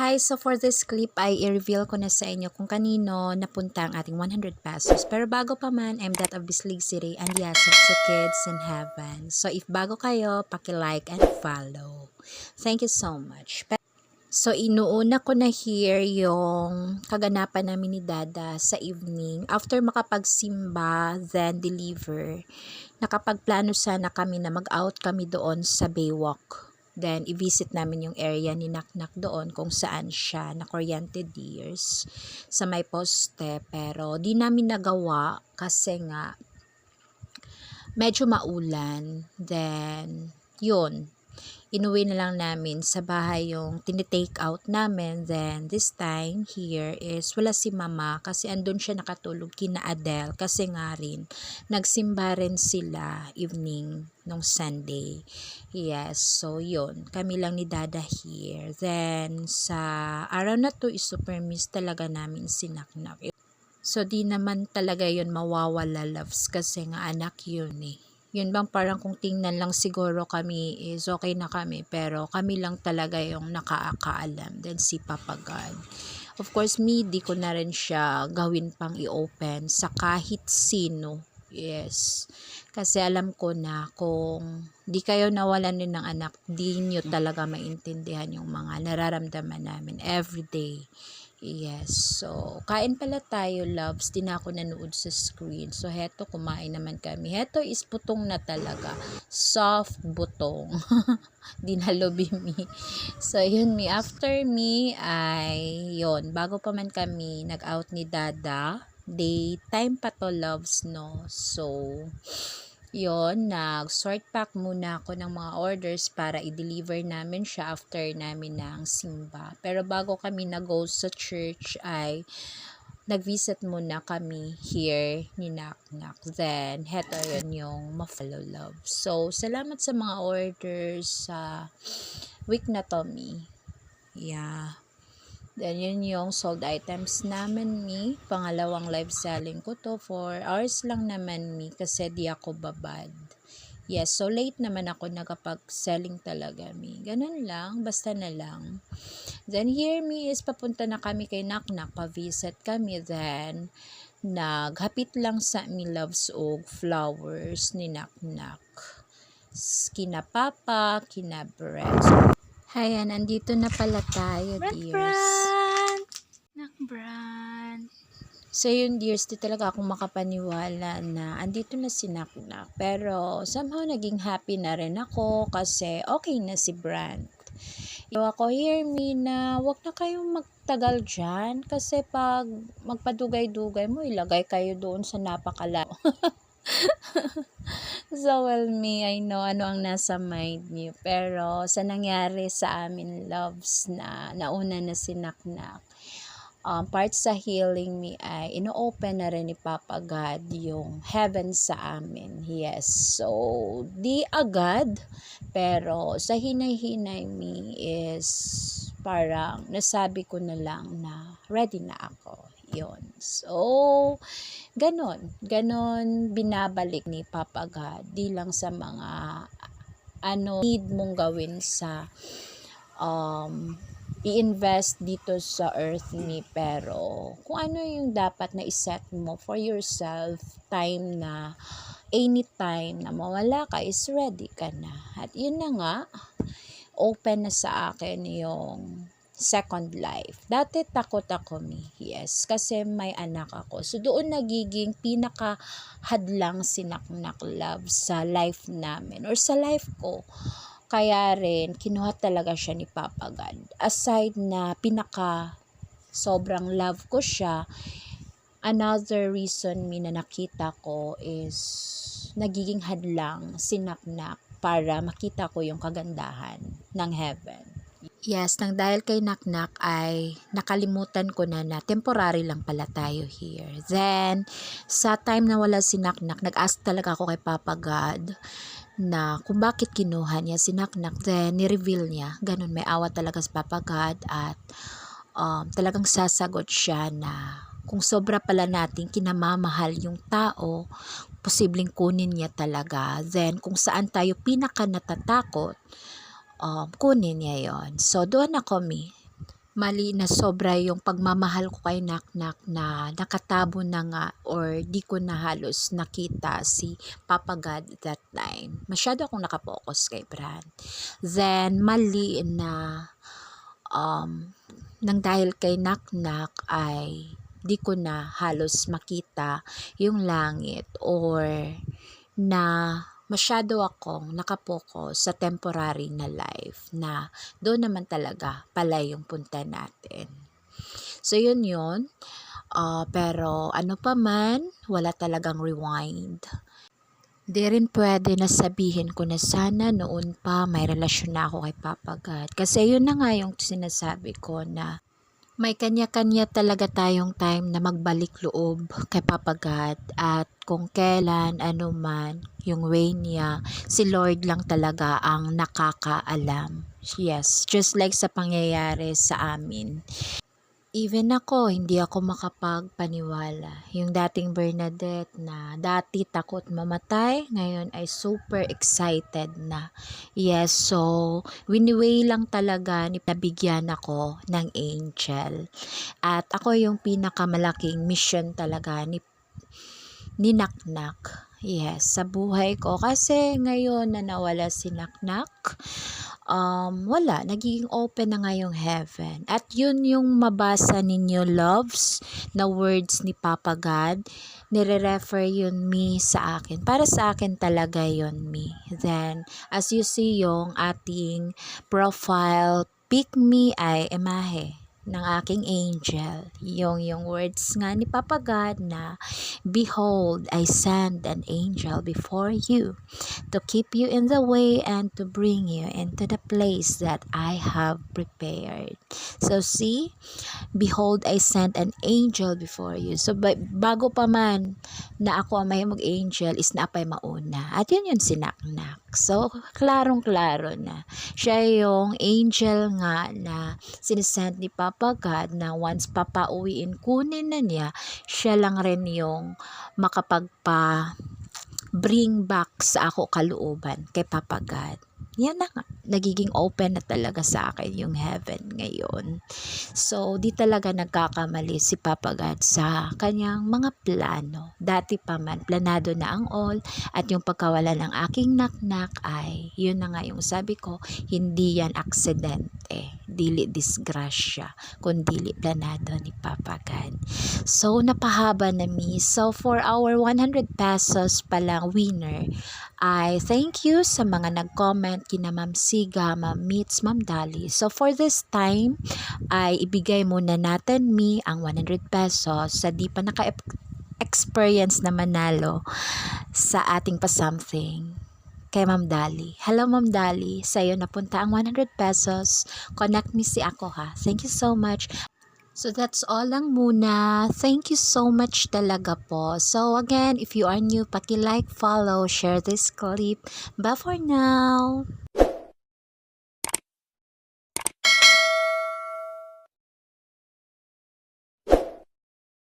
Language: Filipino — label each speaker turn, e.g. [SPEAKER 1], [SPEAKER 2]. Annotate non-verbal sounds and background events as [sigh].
[SPEAKER 1] Hi, so for this clip ay i-reveal ko na sa inyo kung kanino napunta ang ating 100 pesos. Pero bago pa man, I'm that of Bislig City and yes, it's the kids in heaven. So if bago kayo, paki-like and follow. Thank you so much. So inuuna ko na here yung kaganapan namin ni Dada sa evening. After makapagsimba, then deliver, nakapagplano sana kami na mag-out kami doon sa Baywalk. Then, i-visit namin yung area ni Naknak doon kung saan siya na kuryente deers sa may poste. Pero, di namin nagawa kasi nga medyo maulan. Then, yun. Inuwi na lang namin sa bahay yung tinitake out namin. Then, this time here is wala si mama kasi andun siya nakatulog kina Adele kasi nga rin nagsimba rin sila evening nung Sunday. Yes, so yun. Kami lang ni Dada here. Then, sa araw na to is super miss talaga namin si Naknak. So, di naman talaga yun mawawala loves kasi nga anak yun eh yun bang parang kung tingnan lang siguro kami is okay na kami pero kami lang talaga yung nakaakaalam then si Papa God. Of course me di ko na rin siya gawin pang i-open sa kahit sino. Yes. Kasi alam ko na kung di kayo nawalan din ng anak di nyo talaga maintindihan yung mga nararamdaman namin everyday Yes. So, kain pala tayo, loves. Di na ako nanood sa screen. So, heto, kumain naman kami. Heto is putong na talaga. Soft butong. [laughs] Di na lobimi. So, yun me. After me, ay, yun. Bago pa man kami nag-out ni Dada, daytime pa to, loves, no? So, yon nag-sort pack muna ako ng mga orders para i-deliver namin siya after namin ng simba. Pero bago kami nag-go sa church ay nag-visit muna kami here ni Nak Nak. Then, heto yun yung ma-follow love. So, salamat sa mga orders sa week na to, me. Yeah. Then, yun yung sold items namin, mi. Pangalawang live selling ko to. 4 hours lang naman, mi. Kasi di ako babad. Yes, so late naman ako nakapag-selling talaga, mi. Ganun lang, basta na lang. Then, here, mi, is papunta na kami kay Naknak. Pa-visit kami. Then, naghapit lang sa mi loves og flowers ni Naknak. Kina Papa, kina Brett. Hi, nandito na pala tayo, dears.
[SPEAKER 2] Nakbrand!
[SPEAKER 1] So yun dears, di talaga ako makapaniwala na andito na si Naknak. Pero somehow naging happy na rin ako kasi okay na si Brand. Iwa ako, hear me na wag na kayong magtagal dyan kasi pag magpadugay-dugay mo, ilagay kayo doon sa napakalayo. [laughs] so well me, I know ano ang nasa mind niyo. Pero sa nangyari sa amin loves na nauna na si Naknak, um, part sa healing me ay ino-open na rin ni Papa God yung heaven sa amin. Yes. So, di agad, pero sa hinay-hinay me is parang nasabi ko na lang na ready na ako. Yun. So, ganon. Ganon binabalik ni Papa God. Di lang sa mga ano need mong gawin sa um, i-invest dito sa earth ni pero kung ano yung dapat na iset mo for yourself time na anytime na mawala ka is ready ka na at yun na nga open na sa akin yung second life. Dati takot ako mi. Yes, kasi may anak ako. So doon nagiging pinaka hadlang si Naknak Love sa life namin or sa life ko. Kaya rin, kinuha talaga siya ni Papa God. Aside na pinaka sobrang love ko siya, another reason mi na nakita ko is nagiging hadlang si Naknak para makita ko yung kagandahan ng heaven. Yes, nang dahil kay Naknak ay nakalimutan ko na na temporary lang pala tayo here. Then, sa time na wala si Naknak, nag-ask talaga ako kay Papa God na kung bakit kinuha niya si Naknak. Then, ni-reveal niya. Ganun, may awa talaga sa Papa God at um, talagang sasagot siya na kung sobra pala natin kinamamahal yung tao, posibleng kunin niya talaga. Then, kung saan tayo pinaka natatakot, um, kunin niya yon So, doon ako mi. Mali na sobra yung pagmamahal ko kay Naknak na nakatabo na nga or di ko na halos nakita si Papa God that time. Masyado akong nakapokus kay Bran. Then, mali na um, nang dahil kay Naknak ay di ko na halos makita yung langit or na masyado akong nakapokus sa temporary na life na doon naman talaga pala yung punta natin. So yun yun. Ah, pero ano pa man, wala talagang rewind. Di rin pwede na sabihin ko na sana noon pa may relasyon na ako kay Papa God. Kasi yun na nga yung sinasabi ko na may kanya-kanya talaga tayong time na magbalik loob kay Papa God at kung kailan, ano man, yung way niya, si Lord lang talaga ang nakakaalam. Yes, just like sa pangyayari sa amin. Even ako, hindi ako makapagpaniwala. Yung dating Bernadette na dati takot mamatay, ngayon ay super excited na. Yes, so winiway lang talaga ni nabigyan ako ng angel. At ako yung pinakamalaking mission talaga ni ni Naknak. Yes, sa buhay ko. Kasi ngayon na nawala si Naknak, um, wala, nagiging open na nga yung heaven. At yun yung mabasa ninyo, loves, na words ni Papa God, nire-refer yun me sa akin. Para sa akin talaga yun me. Then, as you see yung ating profile, pick me ay emahe ng aking angel. Yung, yung words nga ni Papa God na, Behold, I send an angel before you to keep you in the way and to bring you into the place that I have prepared. So see, behold, I sent an angel before you. So ba- bago pa man na ako ang may mag-angel is naapay mauna. At yun yung sinaknak. So, klarong-klaro na. Siya yung angel nga na sinisend ni Papa God na once papauwiin kunin na niya, siya lang rin yung makapagpa bring back sa ako kalooban kay Papa God. Yan na nga. Nagiging open na talaga sa akin yung heaven ngayon. So, di talaga nagkakamali si Papa God sa kanyang mga plano. Dati pa man, planado na ang all at yung pagkawala ng aking naknak ay, yun na nga yung sabi ko, hindi yan aksidente, dili disgrasya, kundi planado ni Papa God. So, napahaba na mi. So, for our 100 pesos palang winner, I thank you sa mga nag-comment kina Ma'am Siga, Ma'am Meets, Ma'am Dali. So, for this time, ay ibigay muna natin mi ang 100 pesos sa di pa naka-experience na manalo sa ating pa-something kay Ma'am Dali. Hello Ma'am Dali, sa iyo napunta ang 100 pesos. Connect me si ako ha. Thank you so much. So that's all lang muna. Thank you so much talaga po. So again, if you are new, paki-like, follow, share this clip. Bye for now.